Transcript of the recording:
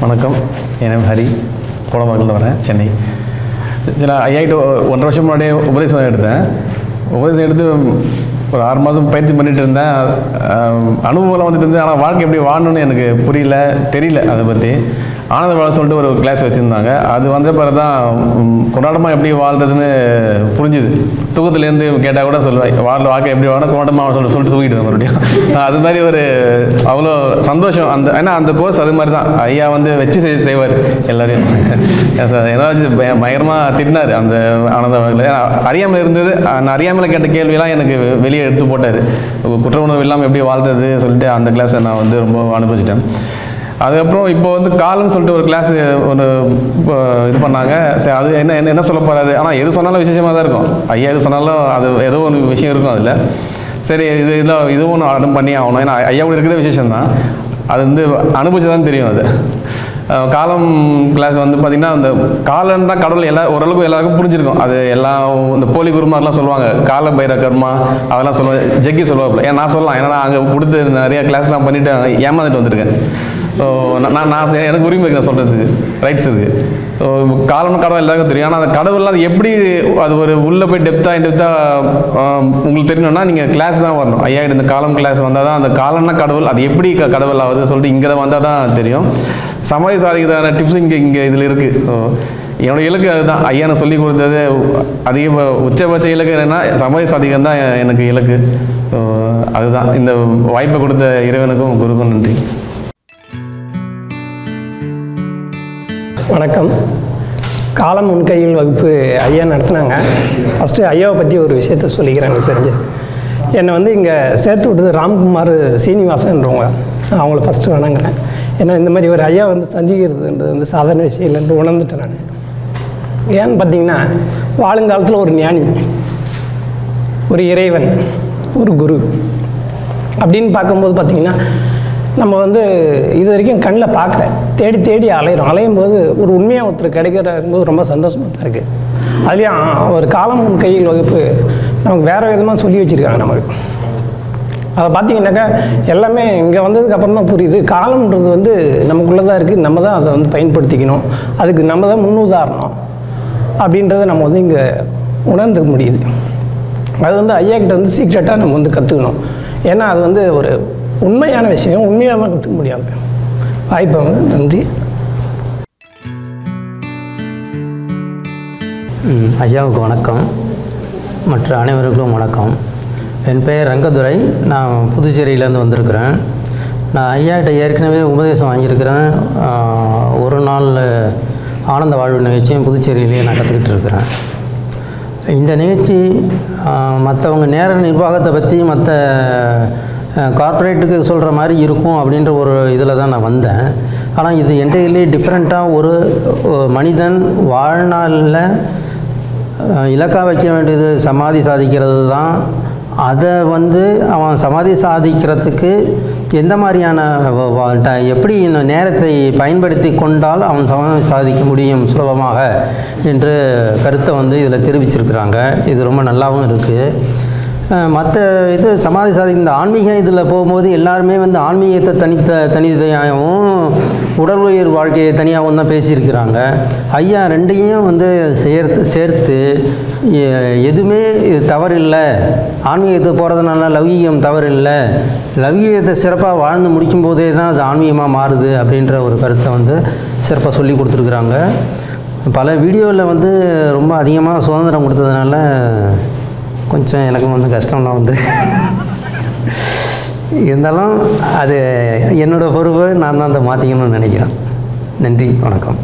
வணக்கம். என் நேம் ஹரி. கோடம்பாக்கத்தில் வரேன் சென்னை. சில ஐயாயிட்டு ஒன்றரை வருஷம் முன்னாடியே உபதேசம் எடுத்தேன். உபதேசம் எடுத்து ஒரு ஆறு மாதம் பயிற்சி பண்ணிட்டு இருந்தேன். அனுபவம் அனுபவம்லாம் வந்துட்டு இருந்தது. ஆனால் வாழ்க்கை எப்படி வாழணும்னு எனக்கு புரியல தெரியல அதை பற்றி ஆனந்த வாழ சொல்லிட்டு ஒரு கிளாஸ் வச்சுருந்தாங்க. அது வந்த பிறகு தான் கொண்டாட்டமாக எப்படி வாழ்றதுன்னு புரிஞ்சுது. தூக்கத்துலேருந்து கேட்டால் கூட சொல்லுவேன் வாழ்ற வாழ்க்கை எப்படி வாழணும்? கொண்டாட்டமாக சொல்லிட்டு சொல்லிட்டு தூக்கிட்டு மறுபடியும். அது மாதிரி ஒரு அவ்வளோ சந்தோஷம். அந்த ஏன்னா அந்த கோர்ஸ் அது மாதிரி தான் ஐயா வந்து வச்சு செய் செய்வார் எல்லாரையும். ஏதாச்சும் பயங்கரமாக திட்டினார் அந்த ஆனந்த அறியாமல் இருந்தது. நான் அறியாமல் கேட்ட கேள்வியெல்லாம் எனக்கு வெளியே எடுத்து போட்டார். குற்ற உணர்வு இல்லாமல் எப்படி வாழ்றது சொல்லிட்டு அந்த கிளாஸை நான் வந்து ரொம்ப அனுபவிச்சிட்டேன். அதுக்கப்புறம் இப்போ வந்து காலம்னு சொல்லிட்டு ஒரு கிளாஸ் ஒன்று இது பண்ணாங்க. சரி அது என்ன என்ன என்ன சொல்ல போகிறாரு ஆனால் எது சொன்னாலும் விசேஷமாக தான் இருக்கும். ஐயா எது சொன்னாலும் அது ஏதோ ஒரு விஷயம் இருக்கும் அதில். சரி இது இதில் இதுவும் ஒன்று அட்டன் பண்ணி ஆகணும். ஏன்னா ஐயா கூட இருக்கிற விசேஷம் தான் அது வந்து அனுபவிச்சு தான் தெரியும் அது. காலம் கிளாஸ் வந்து பார்த்திங்கன்னா அந்த காலன்னா கடவுள் எல்லா ஓரளவுக்கு எல்லாருக்கும் புரிஞ்சிருக்கும். அது எல்லாம் இந்த போலி குருமாரெலாம் சொல்லுவாங்க. கால பைர கர்மா அதெல்லாம் சொல்லுவாங்க. ஜக்கி சொல்லுவாப்புல. ஏன் நான் சொல்லலாம். ஏன்னா நான் அங்கே கொடுத்து நிறையா கிளாஸ்லாம் பண்ணிவிட்டு ஏமாந்துட்டு வந்திருக்கேன். நான் நான் எனக்கு உரிமை இருக்கு நான் சொல்கிறதுக்கு ரைட்ஸ் இருக்குது ஸோ காலம் கடவுள் எல்லாருக்கும் தெரியும். ஆனால் அந்த கடவுள்லாம் அது எப்படி அது ஒரு உள்ளே போய் டெப்த்தாக டெப்த்தாக உங்களுக்கு தெரியணும்னா நீங்கள் கிளாஸ் தான் வரணும். ஐயா இந்த காலம் கிளாஸ் வந்தால் தான் அந்த காலம்னா கடவுள் அது எப்படி க- கடவுள் ஆகுது சொல்லிட்டு இங்கே தான் வந்தால் தான் தெரியும். சமாதி சாதிக்கிறதான டிப்ஸ் இங்கே இங்கே இதில் இருக்குது ஸோ என்னோட இலக்கு அதுதான். ஐயா சொல்லி கொடுத்தது அதிக உச்சபட்ச இலக்கு என்னென்னா சமய சாதிகம் தான் எனக்கு இலக்கு. அதுதான். இந்த வாய்ப்பை கொடுத்த இறைவனுக்கும் குருக்கும் நன்றி. வணக்கம். காலம் உன் கையில் வகுப்பு ஐயா நடத்துனாங்க. ஃபஸ்ட்டு ஐயாவை பற்றி ஒரு விஷயத்த சொல்லிக்கிறேன் எனக்கு தெரிஞ்சு. என்னை வந்து இங்கே சேர்த்து விட்டது ராம்குமார் சீனிவாசன்றவங்க. நான் அவங்கள ஃபஸ்ட்டு வணங்குறேன். ஏன்னா இந்த மாதிரி ஒரு ஐயா வந்து சந்திக்கிறதுன்றது வந்து சாதாரண விஷயம் இல்லைன்னு உணர்ந்துட்டேன் நான். ஏன்னு பார்த்தீங்கன்னா வாழுங்காலத்தில் ஒரு ஞானி ஒரு இறைவன் ஒரு குரு அப்படின்னு பார்க்கும்போது பார்த்திங்கன்னா நம்ம வந்து இது வரைக்கும் கண்ணில் பார்க்கல தேடி தேடி அலையிறோம். அலையும் போது ஒரு உண்மையாக ஒருத்தர் கிடைக்கிறாரும்போது ரொம்ப சந்தோஷமாக தான் இருக்குது அதுலேயும் ஒரு காலம் கையில் வகுப்பு நமக்கு வேறு விதமாக சொல்லி வச்சுருக்காங்க நமக்கு. அதை பார்த்தீங்கன்னாக்கா எல்லாமே இங்கே வந்ததுக்கு அப்புறம் தான் புரியுது. காலம்ன்றது வந்து நமக்குள்ளே தான் இருக்குது நம்ம தான் அதை வந்து பயன்படுத்திக்கணும். அதுக்கு நம்ம தான் முன்னுதாரணம் அப்படின்றத நம்ம வந்து இங்கே உணர்ந்துக்க முடியுது. அது வந்து ஐயாக்கிட்ட வந்து சீக்ரெட்டாக நம்ம வந்து கற்றுக்கணும் ஏன்னா அது வந்து ஒரு உண்மையான விஷயம். உண்மையாக தான் கற்றுக்க முடியாது வாய்ப்பு நன்றி. ஐயாவுக்கு வணக்கம். மற்ற அனைவருக்கும் வணக்கம். என் பெயர் ரங்கதுரை. நான் புதுச்சேரியிலேருந்து வந்திருக்கிறேன். நான் ஐயாட்ட ஏற்கனவே உபதேசம் வாங்கியிருக்கிறேன். ஒரு நாள் ஆனந்த வாழ்வு நிகழ்ச்சியும் புதுச்சேரியிலேயே நான் கற்றுக்கிட்டு இருக்கிறேன். இந்த நிகழ்ச்சி மற்றவங்க நேர நிர்வாகத்தை பற்றி மற்ற கார்ப்பரேட்டுக்கு சொல்கிற மாதிரி இருக்கும் அப்படின்ற ஒரு இதில் தான் நான் வந்தேன். ஆனால் இது என்டையர்லி டிஃப்ரெண்ட்டாக ஒரு மனிதன் வாழ்நாளில் இலக்காக இலக்கா வைக்க வேண்டியது சமாதி சாதிக்கிறது தான். அதை வந்து அவன் சமாதி சாதிக்கிறதுக்கு எந்த மாதிரியான எப்படி இந்த நேரத்தை பயன்படுத்தி கொண்டால் அவன் சமாதி சாதிக்க முடியும் சுலபமாக? என்று கருத்தை வந்து இதில் தெரிவிச்சிருக்கிறாங்க. இது ரொம்ப நல்லாவும் இருக்குது மற்ற இது சமாதி சாதி இந்த ஆன்மீக இதில் போகும்போது எல்லாருமே வந்து ஆன்மீகத்தை தனித்த தனித்தையாகவும் உடல் உயிர் வாழ்க்கையை தனியாகவும் தான் பேசியிருக்கிறாங்க. ஐயா ரெண்டையும் வந்து சேர்த்து சேர்த்து எதுவுமே தவறில்லை. ஆன்மீகத்தை போகிறதுனால லௌகீகம் தவறில்லை. லௌகீகத்தை சிறப்பாக வாழ்ந்து முடிக்கும் போதே தான் அது ஆன்மீகமாக மாறுது அப்படின்ற ஒரு கருத்தை வந்து சிறப்பாக சொல்லி கொடுத்துருக்குறாங்க. பல வீடியோவில் வந்து ரொம்ப அதிகமாக சுதந்திரம் கொடுத்ததுனால கொஞ்சம் எனக்கும் வந்து கஷ்டம்லாம் வந்து இருந்தாலும் அது என்னோடய பொறுப்பு நான் தான் அதை மாற்றிக்கணும்னு நினைக்கிறேன். நன்றி வணக்கம்.